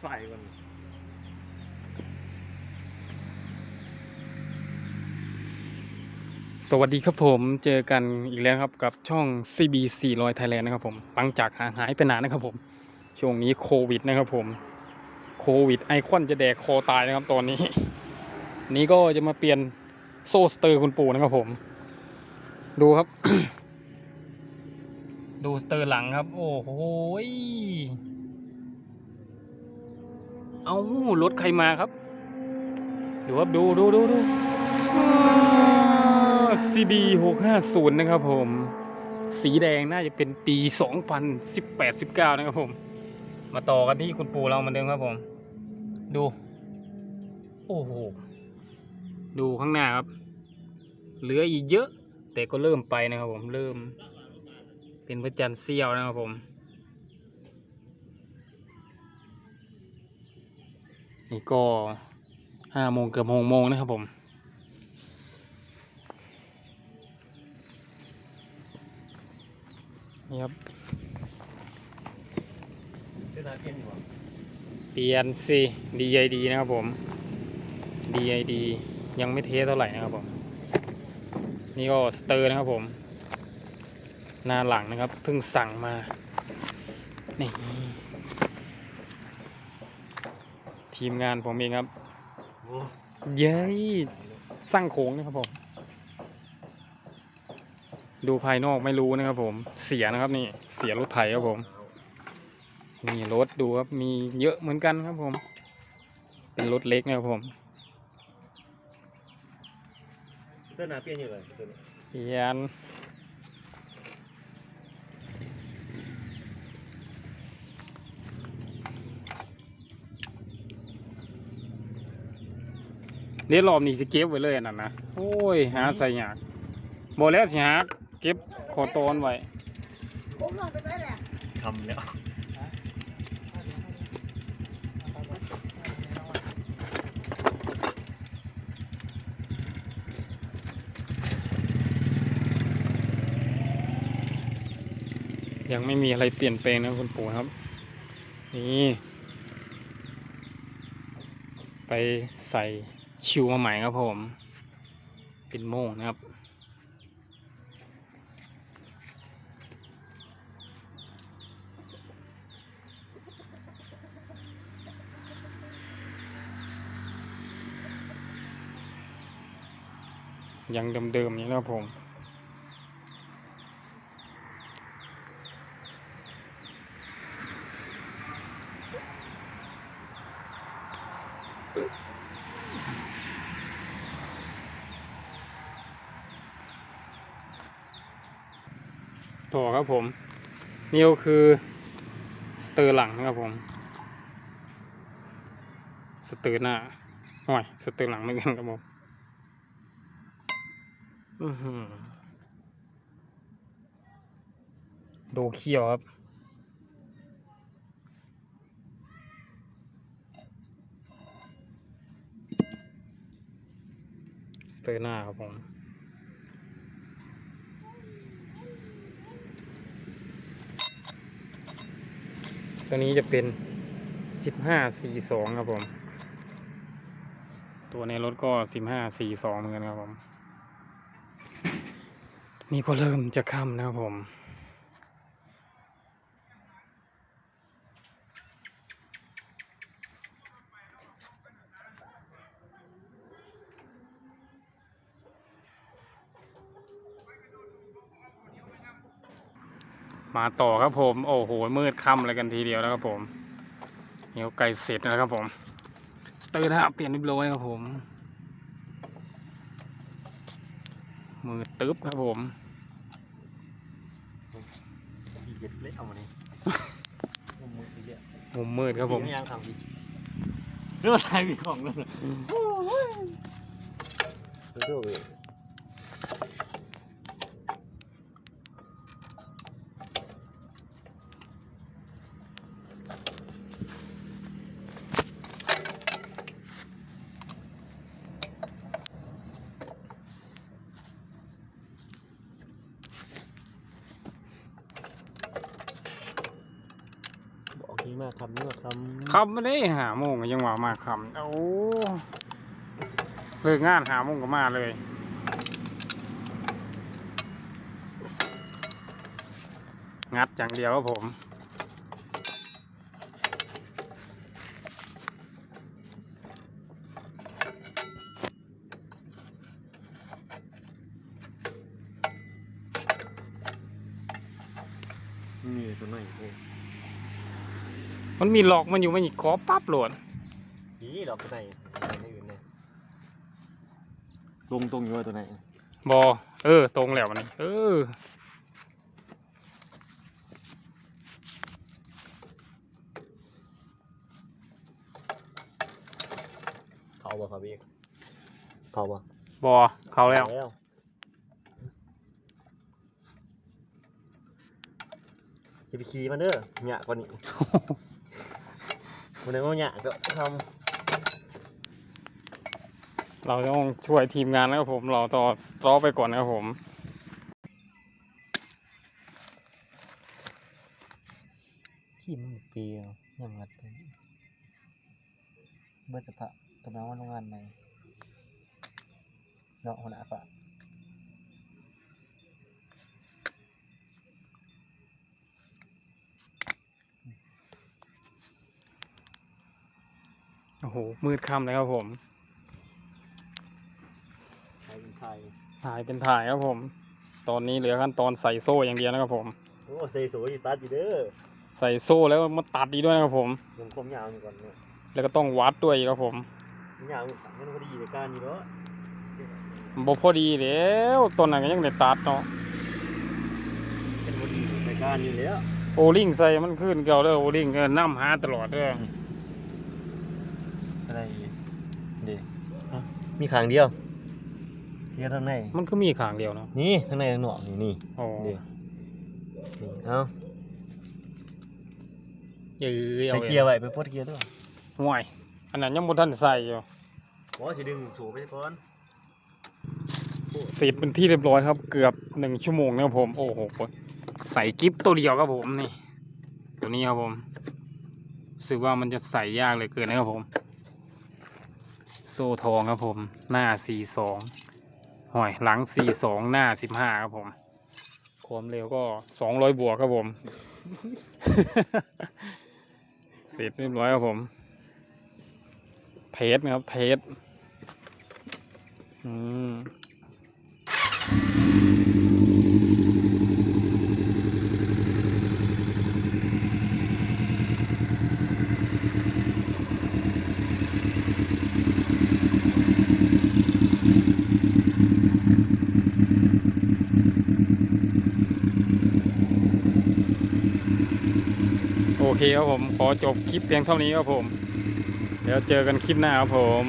ไฟมันสวัสดีครับผมเจอกันอีกแล้วครับกับช่อง CB 400 Thailand นะครับผมหลังจากห่างหายไปนานนะครับผม ช่วงนี้โควิดนะครับผม โควิดไอคอนจะแดกคอตายนะครับตอนนี้ นี้ก็จะมาเปลี่ยนโซ่สเตอร์คุณปู่นะครับผม ดูครับ ดูสเตอร์หลังครับ โอ้โห เอารถใครมาครับ ดูครับดูดูดูดู CB 650นย์นะครับผม สีแดงน่าจะเป็นปี2018-19นะครับผม มาต่อกันที่คุณปู่เราเหมือนเดิมครับผม ดู โอ้โห ดูข้างหน้าครับ เหลืออีกเยอะ แต่ก็เริ่มไปนะครับผม เริ่ม เป็นพระจันทร์เสี้ยวนะครับผม นี่ก็ห้าโมงเกือบหกโมงนะครับผมนี่ครับเปลี่ยนอยู่วะเปลี่ยนสิ DID นะครับผม DID ยังไม่เทสเท่าไหร่นะครับผม นี่ก็สเตอร์นะครับผม หน้าหลังนะครับเพิ่งสั่งมา นี่ ทีมงานผมเองครับโอ้เย้ยสร้างโค้งนะครับผม ดูภายนอกไม่รู้นะครับผม เสียนะครับนี่ เสียรถไถครับผม นี่รถดูครับมีเยอะเหมือนกันครับผม เป็นรถเล็กนะครับผมเจ้าหน้าเปลี่ยนอยู่เลยตัวนี้เปลี่ยน เดี๋ยวรอบนี้สิเก็บไว้เลยอันนั่นนะโอ้ยหาใส่ยากบอกแล้วสิหาเก็บขอตอนไว้ผมลงไปได้แหละทำแล้วยังไม่มีอะไรเปลี่ยนแปลงนะคุณปู่ครับ นี่ ไปใส่ ชิวมาใหม่ครับผม เป็นโม่งนะครับ ยังเดิมๆนี้นะครับผม ต่อครับผม นี่ก็คือสเตอร์หลังนะครับผม สเตอร์หน้าห่วยสเตอร์หลังไม่กันครับผมอื้อหือดูเขี้ยวครับสเตอร์หน้าครับผม ตัวนี้จะเป็น 15 42 ครับผม ตัวในรถก็ 15 42 เหมือนกันครับผม นี่ก็เริ่มจะค่ำนะครับผม มาต่อครับผม โอ้โห มืดค่ำเลยกันทีเดียวนะครับผมเนียวไก่เสร็จนะครับผม สเตอร์นะเปลี่ยนเรียบร้อยครับผม มือตึ๊บครับผมดีเย็ดเละเอามานี่มุมมือดีเยอะมุมมืดครับผมยังทำดีเรื่องอะไรมีของนั่นน่ะดูดูเลยบอกนี้ มามาคำนี่มาคคำไม่ได้หาโมงก็ยังว่ามาคำโอ้เลิกงานหาโมงก็มาเลยงัดอย่างเดียวครับผมำนี่ตัวน้อยโอ้ มันมีหลอกมันอยู่มันอีกขอปั๊บโหลดดีดอกตัวไหนตัวไหนอื่นเนี่ยตรงตรงอยู่ว่าตัวไหนบอเออ ตรงแล้ววันนี้เออเขาบ่ครับพี่เขาบ่บอเขาแล้ว แล้วอย่า ไปขี่มันเด้อหยะกว่านี้มันเลยว่าหยะก็ทเราต้องช่วยทีมงานนะครับผมเราต่อสตรอไปก่อนนะครับผมำขี่มันเปรียวยังงัดไปเมื่อจะพะกำลังว่าโรงงานไหนเนาะหัวหน้าฝา โอ้โห มืดค่ำเลยครับผมไทยเป็นไทยถ่ายเป็นถ่ายครับผม ตอนนี้เหลือขั้นตอนใส่โซ่อย่างเดียวนะครับผม โอ้เซโซอยู่ตัดอยู่เด้อ ใส่โซ่แล้วมาตัดดีกด้วยนะครับผมลงความยาวนี่ก่อนเนี่ยแล้วก็ต้องวัดด้วยอีกครับผมยาวนี่สั่งมันพอดีในการนี้เนาะบพอดีแล้วต้นนั้นก็ยังได้ตัดเนาะเป็นพอดีในการนี้แล้วโอลิงใส่มันขึ้นเก่าเด้อโอลิงก็น้ำหาตลอดเด้ออะไรอีกเดี๋ยวมีขางเดียวเดียวทางในมันก็มีข้างเดียวเนาะนี่ทางในทางนอกนี่นี่โอ้เดี๋ยวนี่เอายยื้อใส่เอาเกียร์ไว้ไปปลดเกียร์ด้วยห่วยอันนั้นยังบ่ทันใส่อยู่บอสิดึงสูบไปก่อนเสร็จเป็นที่เรียบร้อยครับ เกือบหนึ่งชั่วโมงนะครับผม โอ้โหใส่กิฟตัวเดียวครับผมนี่ ตัวนี้ครับผมรู้สึกว่ามันจะใส่ยากเหลยเกินนะครับผม โซ่ทองครับผม หน้าสี่สองหอยหลังสี่สองหน้าสิบห้าครับผม ความเร็วก็สองร้อยบวกครับผม เสร็จเรียบร้อยครับผมเทสนะครับเพชรอืม เคครับผม ขอจบคลิปเพียงเท่านี้ครับผม เดี๋ยวเจอกันคลิปหน้าครับผม